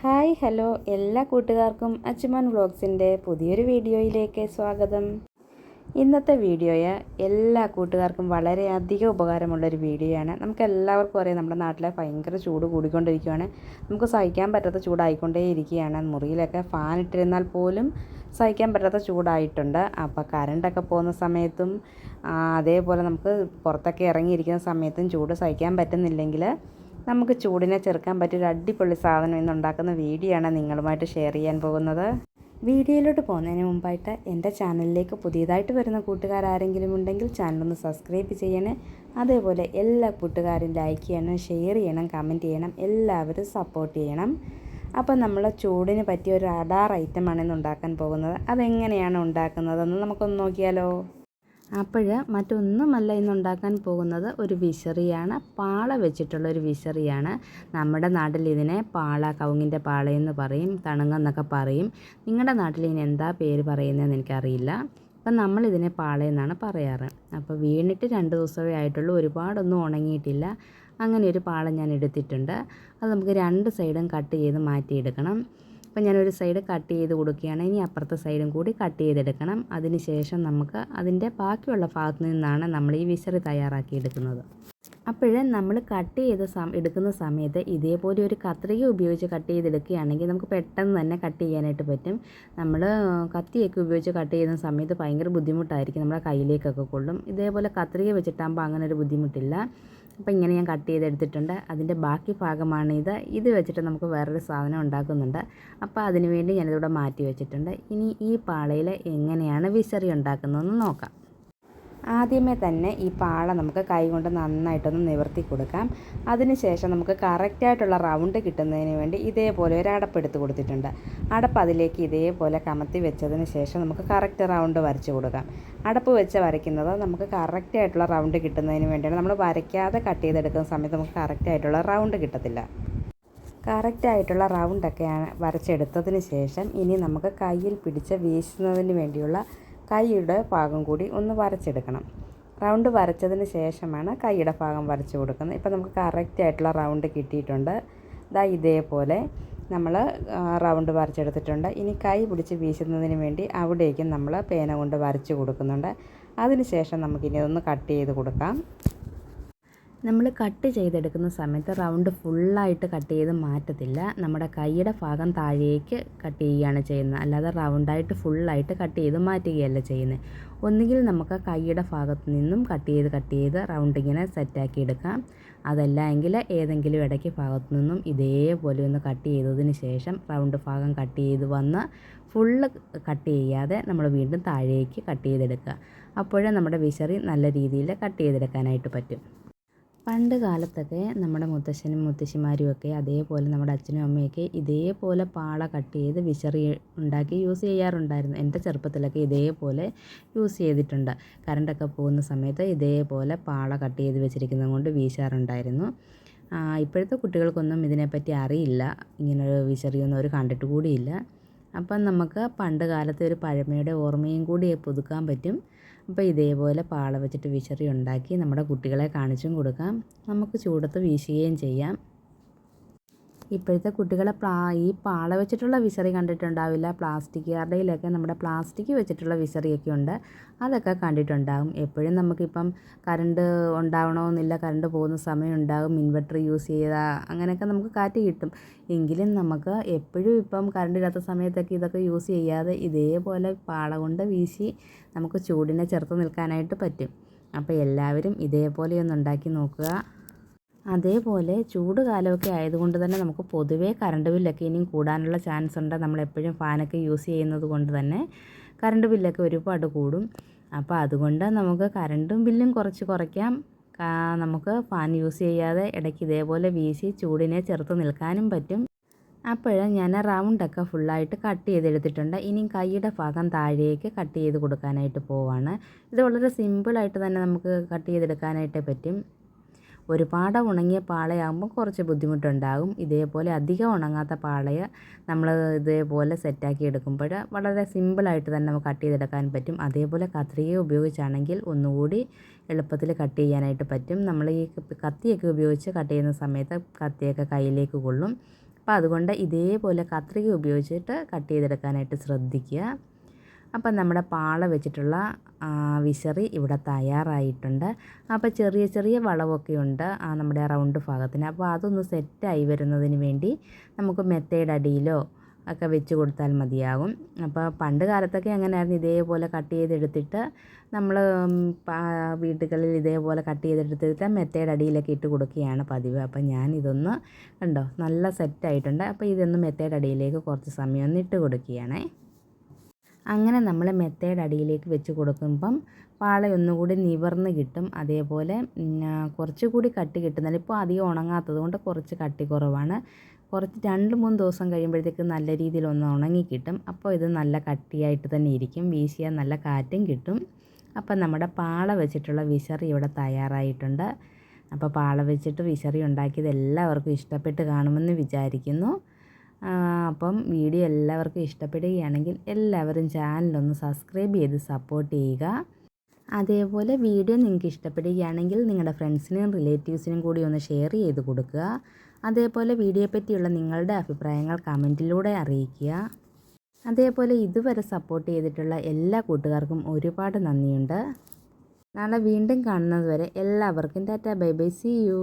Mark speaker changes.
Speaker 1: Hi hello എല്ലാ കൂട്ടുകാർക്കും അച്ചുമാൻ വ്ളോഗ്സിന്റെ പുതിയൊരു വീഡിയോയിലേക്ക് സ്വാഗതം. ഇന്നത്തെ വീഡിയോയെ എല്ലാ കൂട്ടുകാർക്കും വളരെയധികം ഉപകാരമുള്ളൊരു വീഡിയോയാണ് നമുക്ക് എല്ലാവർക്കും അറിയാം നമ്മുടെ നാട്ടിലെ ഭയങ്കര ചൂട് കൂടിക്കൊണ്ടിരിക്കുകയാണ് നമുക്ക് സഹിക്കാൻ പറ്റാത്ത ചൂടായിക്കൊണ്ടേ ഇരിക്കുകയാണ്. മുറിയിലൊക്കെ ഫാൻ ഇട്ടിരുന്നാൽ പോലും സഹിക്കാൻ പറ്റാത്ത ചൂടായിട്ടുണ്ട്. അപ്പോൾ കറണ്ടൊക്കെ പോകുന്ന സമയത്തും അതേപോലെ നമുക്ക് പുറത്തൊക്കെ ഇറങ്ങിയിരിക്കുന്ന സമയത്തും ചൂട് സഹിക്കാൻ പറ്റുന്നില്ലെങ്കിൽ നമുക്ക് ചൂടിനെ ചെറുക്കാൻ പറ്റിയ ഒരു അടിപൊളി സാധനം ഇന്ന് ഉണ്ടാക്കുന്ന വീഡിയോ ആണ് നിങ്ങളുമായിട്ട് ഷെയർ ചെയ്യാൻ പോകുന്നത്. വീഡിയോയിലോട്ട് പോകുന്നതിന് മുമ്പായിട്ട് എന്റെ ചാനലിലേക്ക് പുതിയതായിട്ട് വരുന്ന കൂട്ടുകാരാരെങ്കിലും ഉണ്ടെങ്കിൽ ചാനലൊന്ന് സബ്സ്ക്രൈബ് ചെയ്യണേ. അതേപോലെ എല്ലാ കൂട്ടുകാരും ലൈക്ക് ചെയ്യണം ഷെയർ ചെയ്യണം കമന്റ് ചെയ്യണം എല്ലാവരും സപ്പോർട്ട് ചെയ്യണം. അപ്പം നമ്മൾ ചൂടിന് പറ്റിയ ഒരു അടാർ ഐറ്റമാണ് ഇന്ന് ഉണ്ടാക്കാൻ പോകുന്നത്. അതെങ്ങനെയാണ് ഉണ്ടാക്കുന്നതെന്ന് നമുക്കൊന്ന് നോക്കിയാലോ. അപ്പോൾ മറ്റൊന്നുമല്ല ഇന്ന് ഉണ്ടാക്കാൻ പോകുന്നത് ഒരു വിശറിയാണ്. പാള വെച്ചിട്ടുള്ള ഒരു വിശറിയാണ്. നമ്മുടെ നാട്ടിൽ ഇതിനെ പാള കവുങ്ങിന്റെ പാളയെന്ന് പറയും തണുങ്ങെന്നൊക്കെ പറയും. നിങ്ങളുടെ നാട്ടിൽ ഇതിന് എന്താ പേര് പറയുന്നതെന്ന് എനിക്കറിയില്ല. അപ്പം നമ്മളിതിനെ പാളയെന്നാണ് പറയാറ്. അപ്പോൾ വീണിട്ട് രണ്ട് ദിവസമേ ആയിട്ടുള്ളൂ ഒരുപാടൊന്നും ഉണങ്ങിയിട്ടില്ല. അങ്ങനെ ഒരു പാള ഞാൻ എടുത്തിട്ടുണ്ട്. അത് നമുക്ക് രണ്ട് സൈഡും കട്ട് ചെയ്ത് മാറ്റിയെടുക്കണം. അപ്പം ഞാനൊരു സൈഡ് കട്ട് ചെയ്ത് കൊടുക്കുകയാണ്. ഇനി അപ്പുറത്തെ സൈഡും കൂടി കട്ട് ചെയ്തെടുക്കണം. അതിന് ശേഷം നമുക്ക് അതിന്റെ ബാക്കിയുള്ള ഭാഗത്തു നിന്നാണ് നമ്മൾ ഈ വിശറി തയ്യാറാക്കി എടുക്കുന്നത്. അപ്പോഴേ നമ്മൾ കട്ട് ചെയ്ത് സമ എടുക്കുന്ന സമയത്ത് ഇതേപോലെ ഒരു കത്രിക ഉപയോഗിച്ച് കട്ട് ചെയ്തെടുക്കുകയാണെങ്കിൽ നമുക്ക് പെട്ടെന്ന് തന്നെ കട്ട് ചെയ്യാനായിട്ട് പറ്റും. നമ്മൾ കത്തിയൊക്കെ ഉപയോഗിച്ച് കട്ട് ചെയ്യുന്ന സമയത്ത് ഭയങ്കര ബുദ്ധിമുട്ടായിരിക്കും നമ്മുടെ കയ്യിലേക്കൊക്കെ കൊള്ളും. ഇതേപോലെ കത്രിക വെച്ചിട്ടാകുമ്പോൾ അങ്ങനെ ഒരു ബുദ്ധിമുട്ടില്ല. അപ്പോൾ ഇങ്ങനെ ഞാൻ കട്ട് ചെയ്തെടുത്തിട്ടുണ്ട്. അതിന്റെ ബാക്കി ഭാഗമാണ് ഇത്. ഇത് വെച്ചിട്ട് നമുക്ക് വേറൊരു സാധനം ഉണ്ടാക്കുന്നുണ്ട്. അപ്പോൾ അതിനുവേണ്ടി ഞാനിതിവിടെ മാറ്റി വെച്ചിട്ടുണ്ട്. ഇനി ഈ പാളയിൽ എങ്ങനെയാണ് വിസറി ഉണ്ടാക്കുന്നതെന്ന് നോക്കാം. ആദ്യമേ തന്നെ ഈ പാള നമുക്ക് കൈകൊണ്ട് നന്നായിട്ടൊന്ന് നിവർത്തി കൊടുക്കാം. അതിനുശേഷം നമുക്ക് കറക്റ്റായിട്ടുള്ള റൗണ്ട് കിട്ടുന്നതിന് വേണ്ടി ഇതേപോലെ ഒരു അടപ്പ് എടുത്ത് കൊടുത്തിട്ടുണ്ട്. അടപ്പ് അതിലേക്ക് ഇതേപോലെ കമത്തി വെച്ചതിന് ശേഷം നമുക്ക് കറക്റ്റ് റൗണ്ട് വരച്ച് കൊടുക്കാം. അടപ്പ് വെച്ച് വരയ്ക്കുന്നത് നമുക്ക് കറക്റ്റായിട്ടുള്ള റൗണ്ട് കിട്ടുന്നതിന് വേണ്ടിയാണ്. നമ്മൾ വരയ്ക്കാതെ കട്ട് ചെയ്തെടുക്കുന്ന സമയത്ത് നമുക്ക് കറക്റ്റായിട്ടുള്ള റൗണ്ട് കിട്ടത്തില്ല. കറക്റ്റായിട്ടുള്ള റൗണ്ടൊക്കെയാണ് വരച്ചെടുത്തതിന് ശേഷം ഇനി നമുക്ക് കയ്യിൽ പിടിച്ച് വീശുന്നതിന് വേണ്ടിയുള്ള കൈയുടെ ഭാഗം കൂടി ഒന്ന് വരച്ചെടുക്കണം. റൗണ്ട് വരച്ചതിന് ശേഷമാണ് കൈയുടെ ഭാഗം വരച്ചു കൊടുക്കുന്നത്. ഇപ്പോൾ നമുക്ക് കറക്റ്റ് ആയിട്ടുള്ള റൗണ്ട് കിട്ടിയിട്ടുണ്ട്. ഇതാ ഇതേപോലെ നമ്മൾ റൗണ്ട് വരച്ചെടുത്തിട്ടുണ്ട്. ഇനി കൈ പിടിച്ച് വീശുന്നതിന് വേണ്ടി അവിടേക്കും നമ്മൾ പേന കൊണ്ട് വരച്ച് കൊടുക്കുന്നുണ്ട്. അതിന് ശേഷം നമുക്കിനി ഒന്ന് കട്ട് ചെയ്ത് കൊടുക്കാം. നമ്മൾ കട്ട് ചെയ്തെടുക്കുന്ന സമയത്ത് റൗണ്ട് ഫുള്ളായിട്ട് കട്ട് ചെയ്ത് മാറ്റത്തില്ല. നമ്മുടെ കൈയുടെ ഭാഗം താഴേക്ക് കട്ട് ചെയ്യുകയാണ് ചെയ്യുന്നത്. അല്ലാതെ റൗണ്ടായിട്ട് ഫുള്ളായിട്ട് കട്ട് ചെയ്ത് മാറ്റുകയല്ല ചെയ്യുന്നത്. ഒന്നുകിൽ നമുക്ക് കൈയുടെ ഭാഗത്ത് നിന്നും കട്ട് ചെയ്ത് കട്ട് ചെയ്ത് റൗണ്ട് ഇങ്ങനെ സെറ്റാക്കി എടുക്കാം. അതല്ല എങ്കിൽ ഏതെങ്കിലും ഇടയ്ക്ക് ഭാഗത്തു നിന്നും ഇതേപോലെ ഒന്ന് കട്ട് ചെയ്തതിന് ശേഷം റൗണ്ട് ഭാഗം കട്ട് ചെയ്ത് വന്ന് ഫുള്ള് കട്ട് ചെയ്യാതെ നമ്മൾ വീണ്ടും താഴേക്ക് കട്ട് ചെയ്തെടുക്കുക. അപ്പോഴേ നമ്മുടെ വിശറി നല്ല രീതിയിൽ കട്ട് ചെയ്തെടുക്കാനായിട്ട് പറ്റും. പണ്ട് കാലത്തൊക്കെ നമ്മുടെ മുത്തശ്ശനും മുത്തശ്ശിമാരും ഒക്കെ അതേപോലെ നമ്മുടെ അച്ഛനും അമ്മയൊക്കെ ഇതേപോലെ പാള കട്ട് ചെയ്ത് വിശറി ഉണ്ടാക്കി യൂസ് ചെയ്യാറുണ്ടായിരുന്നു. എന്റെ ചെറുപ്പത്തിലൊക്കെ ഇതേപോലെ യൂസ് ചെയ്തിട്ടുണ്ട്. കറണ്ടൊക്കെ പോകുന്ന സമയത്ത് ഇതേപോലെ പാള കട്ട് ചെയ്ത് വെച്ചിരിക്കുന്നത് കൊണ്ട് വീശാറുണ്ടായിരുന്നു. ഇപ്പോഴത്തെ കുട്ടികൾക്കൊന്നും ഇതിനെപ്പറ്റി അറിയില്ല. ഇങ്ങനൊരു വിശറിയൊന്നും അവർ കണ്ടിട്ട് കൂടിയില്ല. അപ്പം നമുക്ക് പണ്ട് കാലത്തെ ഒരു പഴമയുടെ ഓർമ്മയും കൂടി പുതുക്കാൻ പറ്റും. അപ്പോൾ ഇതേപോലെ പാള വെച്ചിട്ട് വിശറി ഉണ്ടാക്കി നമ്മുടെ കുട്ടികളെ കാണിച്ചും കൊടുക്കാം. നമുക്ക് ചൂടത്ത് വീശുകയും ചെയ്യാം. ഇപ്പോഴത്തെ കുട്ടികളെ പ്ലാ ഈ പാള വെച്ചിട്ടുള്ള വിസറി കണ്ടിട്ടുണ്ടാവില്ല. പ്ലാസ്റ്റിക് കടയിലൊക്കെ നമ്മുടെ പ്ലാസ്റ്റിക് വെച്ചിട്ടുള്ള വിസറിയൊക്കെ ഉണ്ട് അതൊക്കെ കണ്ടിട്ടുണ്ടാകും. എപ്പോഴും നമുക്കിപ്പം കറണ്ട് ഉണ്ടാവണമെന്നില്ല കറണ്ട് പോകുന്ന സമയം ഉണ്ടാകും ഇൻവെർട്ടർ യൂസ് ചെയ്താൽ അങ്ങനെയൊക്കെ നമുക്ക് കാറ്റ് കിട്ടും. എങ്കിലും നമുക്ക് എപ്പോഴും ഇപ്പം കറണ്ട് ഇല്ലാത്ത സമയത്തൊക്കെ ഇതൊക്കെ യൂസ് ചെയ്യാതെ ഇതേപോലെ പാള കൊണ്ട് വീശി നമുക്ക് ചൂടിനെ ചെറുത്ത് നിൽക്കാനായിട്ട് പറ്റും. അപ്പോൾ എല്ലാവരും ഇതേപോലെ ഒന്ന് ഉണ്ടാക്കി നോക്കുക. അതേപോലെ ചൂട് കാലമൊക്കെ ആയതുകൊണ്ട് തന്നെ നമുക്ക് പൊതുവേ കറണ്ട് ബില്ലൊക്കെ ഇനിയും കൂടാനുള്ള ചാൻസ് ഉണ്ട്. നമ്മളെപ്പോഴും ഫാനൊക്കെ യൂസ് ചെയ്യുന്നത് കൊണ്ട് തന്നെ കറണ്ട് ബില്ലൊക്കെ ഒരുപാട് കൂടും. അപ്പോൾ അതുകൊണ്ട് നമുക്ക് കറണ്ടും ബില്ലും കുറച്ച് കുറയ്ക്കാം. നമുക്ക് ഫാൻ യൂസ് ചെയ്യാതെ ഇടയ്ക്ക് ഇതേപോലെ വീശി ചൂടിനെ ചെറുത്ത് നിൽക്കാനും പറ്റും. അപ്പോൾ ഞാൻ റൗണ്ടൊക്കെ ഫുള്ളായിട്ട് കട്ട് ചെയ്തെടുത്തിട്ടുണ്ട്. ഇനി കൈയുടെ ഭാഗം താഴേക്ക് കട്ട് ചെയ്ത് കൊടുക്കാനായിട്ട് പോവാണ്. ഇത് വളരെ സിമ്പിളായിട്ട് തന്നെ നമുക്ക് കട്ട് ചെയ്തെടുക്കാനായിട്ട് പറ്റും. ഒരുപാട് ഉണങ്ങിയ പാളയാകുമ്പോൾ കുറച്ച് ബുദ്ധിമുട്ടുണ്ടാകും. ഇതേപോലെ അധികം ഉണങ്ങാത്ത പാളയെ നമ്മൾ ഇതേപോലെ സെറ്റാക്കി എടുക്കുമ്പോൾ വളരെ സിമ്പിളായിട്ട് തന്നെ നമുക്ക് കട്ട് ചെയ്തെടുക്കാൻ പറ്റും. അതേപോലെ കത്രിക ഉപയോഗിച്ചാണെങ്കിൽ ഒന്നുകൂടി എളുപ്പത്തിൽ കട്ട് ചെയ്യാനായിട്ട് പറ്റും. നമ്മൾ ഈ കത്തിയൊക്കെ ഉപയോഗിച്ച് കട്ട് ചെയ്യുന്ന സമയത്ത് കത്തിയൊക്കെ കയ്യിലേക്ക് കൊള്ളും. അപ്പോൾ അതുകൊണ്ട് ഇതേപോലെ കത്രിക ഉപയോഗിച്ചിട്ട് കട്ട് ചെയ്തെടുക്കാനായിട്ട് ശ്രദ്ധിക്കുക. അപ്പം നമ്മുടെ പാള വെച്ചിട്ടുള്ള വിശറി ഇവിടെ തയ്യാറായിട്ടുണ്ട്. അപ്പോൾ ചെറിയ ചെറിയ വളവൊക്കെ ഉണ്ട് നമ്മുടെ റൗണ്ട് ഭാഗത്തിന്. അപ്പോൾ അതൊന്ന് സെറ്റായി വരുന്നതിന് വേണ്ടി നമുക്ക് മെത്തേഡ് അടിയിലോ ഒക്കെ വെച്ച് കൊടുത്താൽ മതിയാകും. അപ്പോൾ പണ്ട് കാലത്തൊക്കെ അങ്ങനെയായിരുന്നു. ഇതേപോലെ കട്ട് ചെയ്തെടുത്തിട്ട് നമ്മൾ വീടുകളിൽ ഇതേപോലെ കട്ട് ചെയ്തെടുത്തിട്ട് മെത്തേഡ് അടിയിലൊക്കെ ഇട്ട് കൊടുക്കുകയാണ് പതിവ്. അപ്പോൾ ഞാൻ ഇതൊന്ന് കണ്ടോ നല്ല സെറ്റായിട്ടുണ്ട്. അപ്പോൾ ഇതൊന്ന് മെത്തേഡ് അടിയിലേക്ക് കുറച്ച് സമയം ഒന്ന് ഇട്ട് കൊടുക്കുകയാണേ. അങ്ങനെ നമ്മൾ മെത്തേഡ് അടിയിലേക്ക് വെച്ച് കൊടുക്കുമ്പം പാള ഒന്നുകൂടി നിവർന്ന് കിട്ടും. അതേപോലെ കുറച്ചുകൂടി കട്ടി കിട്ടുന്നില്ല ഇപ്പോൾ അധികം ഉണങ്ങാത്തത് കൊണ്ട് കുറച്ച് കട്ടി കുറവാണ്. കുറച്ച് രണ്ട് മൂന്ന് ദിവസം കഴിയുമ്പോഴത്തേക്ക് നല്ല രീതിയിൽ ഒന്ന് ഉണങ്ങി കിട്ടും. അപ്പോൾ ഇത് നല്ല കട്ടിയായിട്ട് തന്നെ ഇരിക്കും. വീശിയാൽ നല്ല കാറ്റും കിട്ടും. അപ്പം നമ്മുടെ പാള വെച്ചിട്ടുള്ള വിശറി ഇവിടെ തയ്യാറായിട്ടുണ്ട്. അപ്പോൾ പാള വെച്ചിട്ട് വിശറി ഉണ്ടാക്കിയത് എല്ലാവർക്കും ഇഷ്ടപ്പെട്ട് കാണുമെന്ന് വിചാരിക്കുന്നു. അപ്പം വീഡിയോ എല്ലാവർക്കും ഇഷ്ടപ്പെടുകയാണെങ്കിൽ എല്ലാവരും ചാനലൊന്ന് സബ്സ്ക്രൈബ് ചെയ്ത് സപ്പോർട്ട് ചെയ്യുക. അതേപോലെ വീഡിയോ നിങ്ങൾക്ക് ഇഷ്ടപ്പെടുകയാണെങ്കിൽ നിങ്ങളുടെ ഫ്രണ്ട്സിനും റിലേറ്റീവ്സിനും കൂടി ഒന്ന് ഷെയർ ചെയ്ത് കൊടുക്കുക. അതേപോലെ വീഡിയോയെ പറ്റിയുള്ള നിങ്ങളുടെ അഭിപ്രായങ്ങൾ കമന്റിലൂടെ അറിയിക്കുക. അതേപോലെ ഇതുവരെ സപ്പോർട്ട് ചെയ്തിട്ടുള്ള എല്ലാ കൂട്ടുകാർക്കും ഒരുപാട് നന്ദിയുണ്ട്. നാളെ വീണ്ടും കാണുന്നതുവരെ എല്ലാവർക്കും tata bye bye see you.